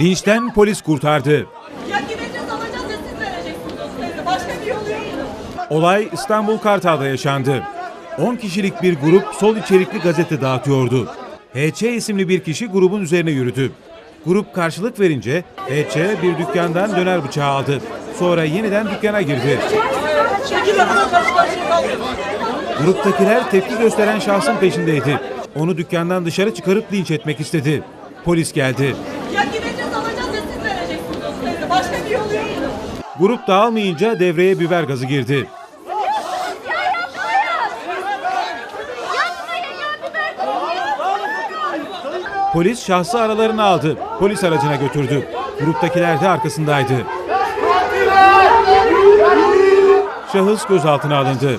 Linçten polis kurtardı. Ya gideceğiz alacağız ya siz vereceksiniz. Başka bir yolu yok. Olay İstanbul Kartal'da yaşandı. 10 kişilik bir grup sol içerikli gazete dağıtıyordu. HC isimli bir kişi grubun üzerine yürüdü. Grup karşılık verince HC bir dükkandan döner bıçağı aldı. Sonra yeniden dükkana girdi. Gruptakiler tepki gösteren şahsın peşindeydi. Onu dükkandan dışarı çıkarıp linç etmek istedi. Polis geldi. Ya gideceğiz alacağız ya siz vereceksiniz o teyze. Başka bir yolu yok. Grup dağılmayınca devreye biber gazı girdi. Polis şahsı aralarına aldı. Polis aracına götürdü. Gruptakiler de arkasındaydı. Şahıs gözaltına alındı.